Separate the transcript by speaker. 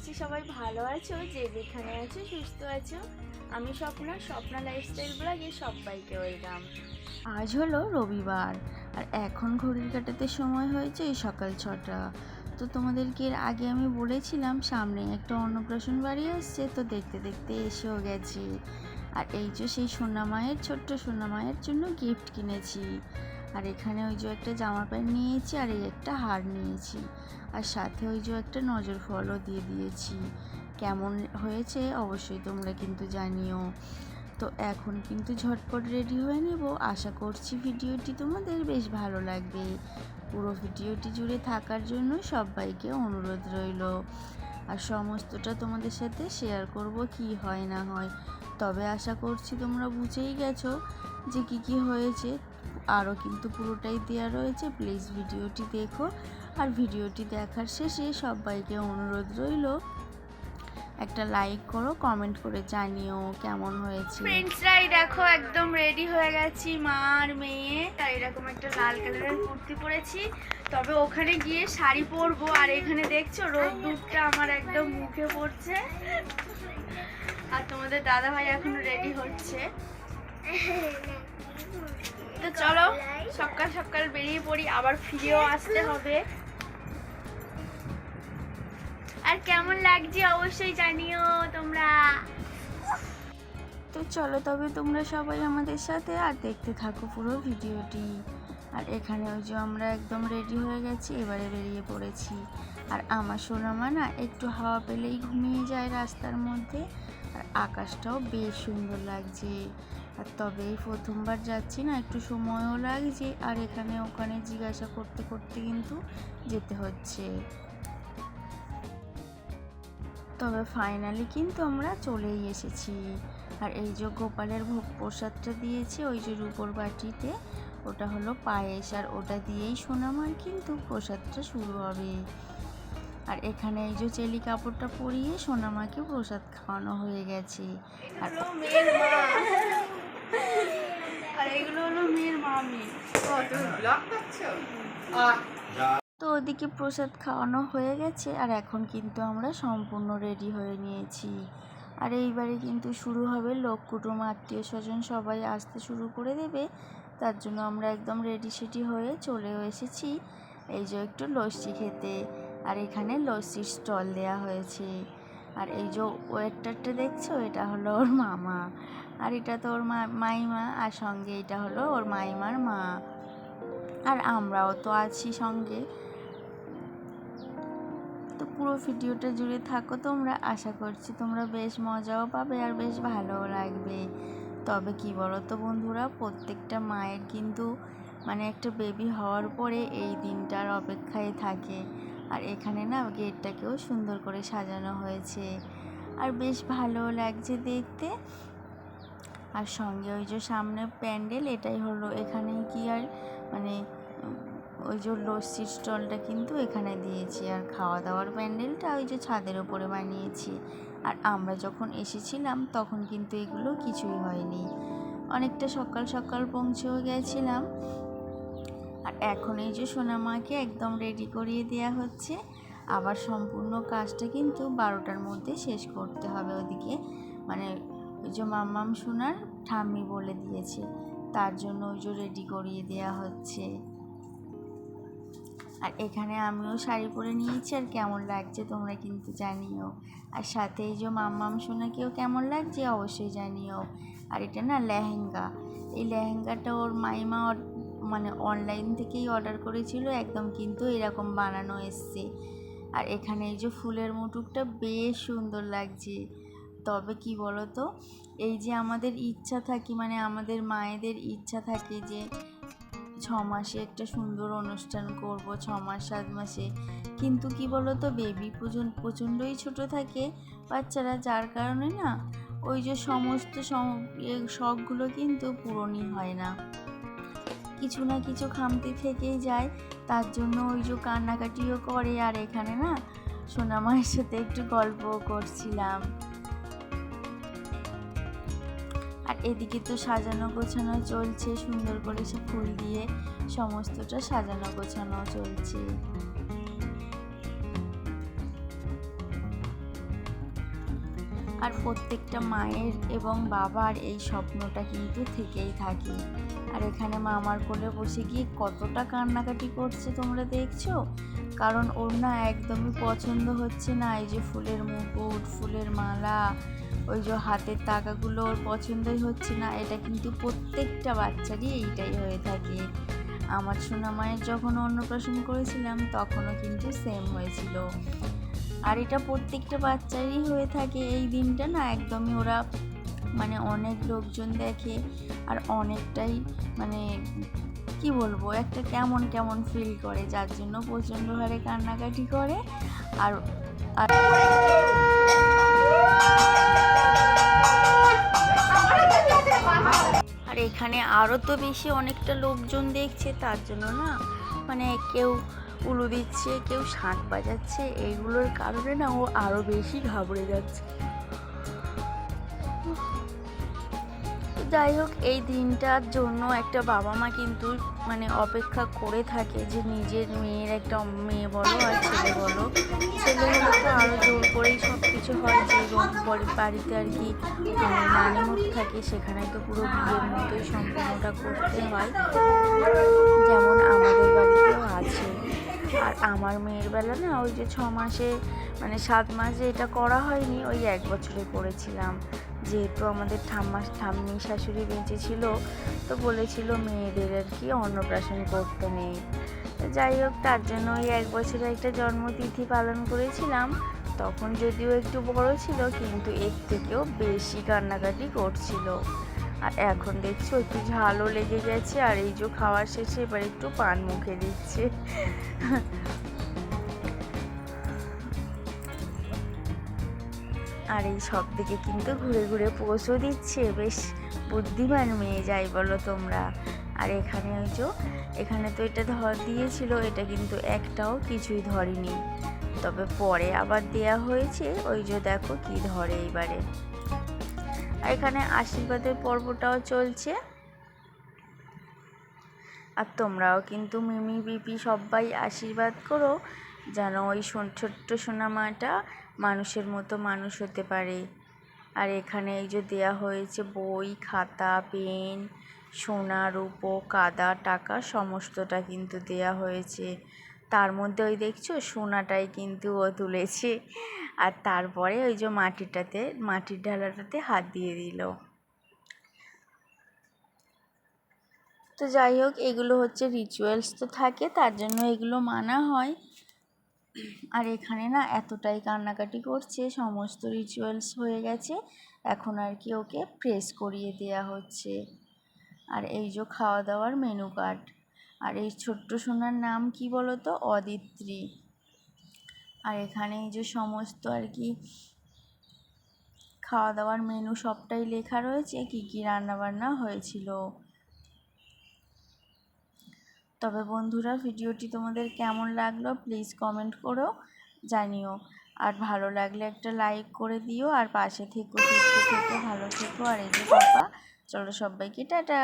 Speaker 1: করছি। সবাই ভালো আছো? যে যেখানে আছো, সুস্থ আছো? আমি স্বপ্না স্বপ্না লাইফস্টাইল ব্লগে সবাইকে ওয়েলকাম।
Speaker 2: আজ হলো রবিবার, আর এখন ঘড়ির কাটাতে সময় হয়েছে এই সকাল ছটা। তো তোমাদেরকে এর আগে আমি বলেছিলাম, সামনে একটা অন্নপ্রাশন বাড়ি আসছে, তো দেখতে দেখতে এসেও গেছি। আর এই যে সেই সোনামায়ের ছোট্ট সোনামায়ের জন্য গিফট কিনেছি। আর এখানে ওই যে একটা জামা প্যান্ট নিয়েছি আর এই একটা হার নিয়েছি। আর সাথে ওই যে একটা নজর ফলও দিয়ে দিয়েছি। কেমন হয়েছে অবশ্যই তোমরা কিন্তু জানিও। তো এখন কিন্তু ঝটপট রেডি হয়ে নেব। আশা করছি ভিডিওটি তোমাদের বেশ ভালো লাগবে। পুরো ভিডিওটি জুড়ে থাকার জন্য সবাইকে অনুরোধ রইল। আর সমস্তটা তোমাদের সাথে শেয়ার করব কি হয় না হয়। তবে আশা করছি তোমরা বুঝেই গেছো যে কি কি হয়েছে। আরও কিন্তু পুরোটাই দেওয়া রয়েছে। প্লিজ ভিডিওটি দেখো। আর ভিডিওটি দেখার শেষে সবাইকে অনুরোধ রইল, একটা লাইক করো কমেন্ট করে জানিও কেমন হয়েছে।
Speaker 1: ফ্রেন্ডসরাই দেখো, একদম রেডি হয়ে গেছি মা আর মেয়ে। তাই এরকম একটা লাল কালারের কুর্তি পরেছি। তবে ওখানে গিয়ে শাড়ি পরবো। আর এখানে দেখছ, রোদ দুধটা আমার একদম মুখে পড়ছে। আর তোমাদের দাদা ভাই এখন রেডি হচ্ছে। চলো, সকাল সকাল বেরিয়ে পড়ি, আবার ফিরেও আসতে হবে। আর কেমন লাগছে অবশ্যই জানিও তোমরা।
Speaker 2: তো চলো, তবে তোমরা সবাই আমাদের সাথে আর দেখতে থাকো পুরো ভিডিওটি। আর এখানে ওই যে আমরা একদম রেডি হয়ে গেছি, এবারে বেরিয়ে পড়েছি। আর আমার সোনামা না একটু হাওয়া পেলেই ঘুমিয়ে যায় রাস্তার মধ্যে। আর আকাশটাও বেশ সুন্দর লাগছে। আর তবে এই প্রথমবার যাচ্ছি না, একটু সময়ও লাগছে। আর এখানে ওখানে জিজ্ঞাসা করতে করতে কিন্তু যেতে হচ্ছে। তবে ফাইনালি কিন্তু আমরা চলেই এসেছি। আর এই যে গোপালের ভোগ প্রসাদটা দিয়েছে, ওই যে রূপোর বাটিতে, ওটা হলো পায়েস। আর ওটা দিয়েই সোনামার কিন্তু প্রসাদটা শুরু হবে। আর এখানে এই যে চেলি কাপড়টা পরিয়ে সোনামাকে প্রসাদ খাওয়ানো হয়ে গেছে। আর
Speaker 1: এগুলো হলো মেয়ের মামি।
Speaker 2: তো ওদিকে প্রসাদ খাওয়ানো হয়ে গেছে আর এখন কিন্তু আমরা সম্পূর্ণ রেডি হয়ে নিয়েছি। আর এইবারে কিন্তু শুরু হবে লোক কুটুম আত্মীয় স্বজন সবাই আসতে শুরু করে দেবে। তার জন্য আমরা একদম রেডি সেডি হয়ে চলেও এসেছি। এই যে একটু লস্যি খেতে। আর এখানে লস্যির স্টল দেয়া হয়েছে। আর এই যে ওয়েটারটা দেখছ, এটা হলো ওর মামা। আর এটা তো ওর মাইমা, আর সঙ্গে এটা হলো ওর মাইমার মা। আর আমরাও তো আছি সঙ্গে। তো পুরো ভিডিওটা জুড়ে থাকো তোমরা। আশা করছি তোমরা বেশ মজাও পাবে আর বেশ ভালোও লাগবে। তবে কি বলো তো বন্ধুরা, প্রত্যেকটা মায়ের কিন্তু মানে একটা বেবি হওয়ার পরে এই দিনটার অপেক্ষায় থাকে। আর এখানে না গেটটাকেও সুন্দর করে সাজানো হয়েছে। আর বেশ ভালো লাগছে দেখতে। আর সঙ্গে ওই যে সামনে প্যান্ডেল, এটাই হলো এখানে কি আর মানে ওই যে লস্যির স্টলটা কিন্তু এখানে দিয়েছি। আর খাওয়া দাওয়ার প্যান্ডেলটা ওই যে ছাদের ওপরে বানিয়েছি। আর আমরা যখন এসেছিলাম তখন কিন্তু এগুলো কিছুই হয়নি। অনেকটা সকাল সকাল পৌঁছেও গেছিলাম। আর এখন এই যে সোনামাকে একদম রেডি করিয়ে দেওয়া হচ্ছে, আবার সম্পূর্ণ কাজটা কিন্তু বারোটার মধ্যে শেষ করতে হবে ওদিকে। মানে ওই যে মাম্মাম সোনার ঠাম্মি বলে দিয়েছে, তার জন্য ওই যে রেডি করিয়ে দেওয়া হচ্ছে। আর এখানে আমিও শাড়ি পরে নিয়েছি, আর কেমন লাগছে তোমরা কিন্তু জানিও। আর সাথে এই যে মাম্মাম সোনাকেও কেমন লাগছে অবশ্যই জানিও। আর এটা না লেহেঙ্গা, এই লেহেঙ্গাটা ওর মাইমা মানে অনলাইন থেকেই অর্ডার করেছিল, একদম কিন্তু এরকম বানানো এসছে। আর এখানে এই যে ফুলের মুটুকটা বেশ সুন্দর লাগছে। তবে কি তো এই যে আমাদের ইচ্ছা থাকে মানে আমাদের মায়েদের ইচ্ছা থাকে যে ছ মাসে একটা সুন্দর অনুষ্ঠান করব, ছ মাস, সাত মাসে। কিন্তু কি বলো তো বেবি প্রচণ্ডই ছোট থাকে বাচ্চারা, যার কারণে না ওই যে সমস্ত সম- শখগুলো কিন্তু পূরণই হয় না। কিছু না কিছু খামতি থেকেই যায়। তার জন্য ওই যে কান্নাকাটিও করে আর এখানে না সোনামায়ের সাথে একটু গল্প করছিলাম। আর এদিকে তো সাজানো গোছানো চলছে, সুন্দর করে সে ফুল দিয়ে সমস্তটা সাজানো গোছানো চলছে। আর প্রত্যেকটা মায়ের এবং বাবার এই স্বপ্নটা কিন্তু থেকেই থাকে। আর এখানে মামার কোলে বসে গিয়ে কতটা কান্নাকাটি করছে তোমরা দেখছ? কারণ ওর না একদমই পছন্দ হচ্ছে না, এই যে ফুলের মুকুট, ফুলের মালা, ওই যে হাতের টাকাগুলো ওর পছন্দই হচ্ছে না। এটা কিন্তু প্রত্যেকটা বাচ্চারই এইটাই হয়ে থাকে। আমার সোনা মায়ের যখন অন্নপ্রাশন করেছিলাম, তখনও কিন্তু সেম হয়েছিল। আর এটা প্রত্যেকটা বাচ্চারই হয়ে থাকে। এই দিনটা না একদমই ওরা মানে অনেক লোকজন দেখে আর অনেকটাই মানে কি বলব, একটা কেমন কেমন ফিল করে। যার জন্য প্রচণ্ড হারে কান্নাকাটি করে। আর আর আর এখানে আরও তো বেশি অনেকটা লোকজন দেখছে, তার জন্য না মানে কেউ উলু দিচ্ছে, কেউ শাঁখ বাজাচ্ছে। এইগুলোর কারণে না ও আরও বেশি ঘাবড়ে যাচ্ছে। যাই হোক, এই দিনটার জন্য একটা বাবা মা কিন্তু মানে অপেক্ষা করে থাকে যে নিজের মেয়ের একটা মেয়ে বলো আর ছেলে বলো। ছেলে হলে তো আরও জোর করেই সব কিছু হয়, যে বাড়িতে আর কি মানে নানিমুখ থাকে সেখানে তো পুরো বিয়ের মতোই সম্পূর্ণটা করতে হয়। যেমন আমাদের বাড়িতেও আছে। আর আমার মেয়ের বেলা না, ওই যে ছ মাসে মানে সাত মাসে এটা করা হয়নি, ওই এক বছরে করেছিলাম। যেহেতু আমাদের ঠাম্মা ঠাম্মি শাশুড়ি বেঁচে ছিল, তো বলেছিল মেয়েদের আর কি অন্নপ্রাশন করতে নেই। যাই হোক, তার জন্য ওই এক বছরে একটা জন্মতিথি পালন করেছিলাম। তখন যদিও একটু বড় ছিল, কিন্তু এর থেকেও বেশি কান্নাকাটি করছিল। আর এখন দেখছ, একটু ঝালও লেগে গেছে, আর এই যে খাওয়ার শেষে এবার একটু পান মুখে দিচ্ছে। আর এই সব দিকে কিন্তু ঘুরে ঘুরে পোষও দিচ্ছে। বেশ বুদ্ধিমান মেয়ে যাই বলো তোমরা। আর এখানে ওই যে, এখানে তো এটা ধর দিয়েছিল, এটা কিন্তু একটাও কিছুই ধরেনি। তবে পরে আবার দেয়া হয়েছে, ওই যে দেখো কি ধরে এইবারে। আর এখানে আশীর্বাদের পর্বটাও চলছে। আর তোমরাও কিন্তু মিমি, বিপি সবাই আশীর্বাদ করো। যেন ওই সোন- ছোট্ট সোনামাটা মানুষের মতো মানুষ হতে পারে। আর এখানে এই যে দেয়া হয়েছে বই, খাতা, পেন, সোনা, রূপো, কাদা, টাকা, সমস্তটা কিন্তু দেয়া হয়েছে। তার মধ্যে ওই দেখছ? সোনাটাই কিন্তু ও তুলেছে। আর তারপরে ওই যে মাটিটাতে, মাটির ঢালাটাতে হাত দিয়ে দিল। তো যাই হোক, এগুলো হচ্ছে রিচুয়ালস তো থাকে, তার জন্য এগুলো মানা হয়। আর এখানে না এতটাই কান্নাকাটি করছে, সমস্ত রিচুয়ালস হয়ে গেছে, এখন আর কি ওকে প্রেস করিয়ে দেয়া হচ্ছে। আর এই যে খাওয়া দাওয়ার মেনু কার্ড আর এই ছোট্ট সোনার নাম কি বলো তো অদিত্রী। আর এখানে এই যে সমস্ত আর কি খাওয়া দাওয়ার মেনু সবটাই লেখা রয়েছে, কী কী রান্নাবান্না হয়েছিল। তবে বন্ধুরা, ভিডিওটি তোমাদের কেমন লাগল প্লিজ কমেন্ট করো, জানিও। আর ভালো লাগলে একটা লাইক করে দিও, আর পাশে থেকো, সুস্থ থেকো, ভালো থেকো। আর এই যে পাপা, চলো সবাইকে টাটা।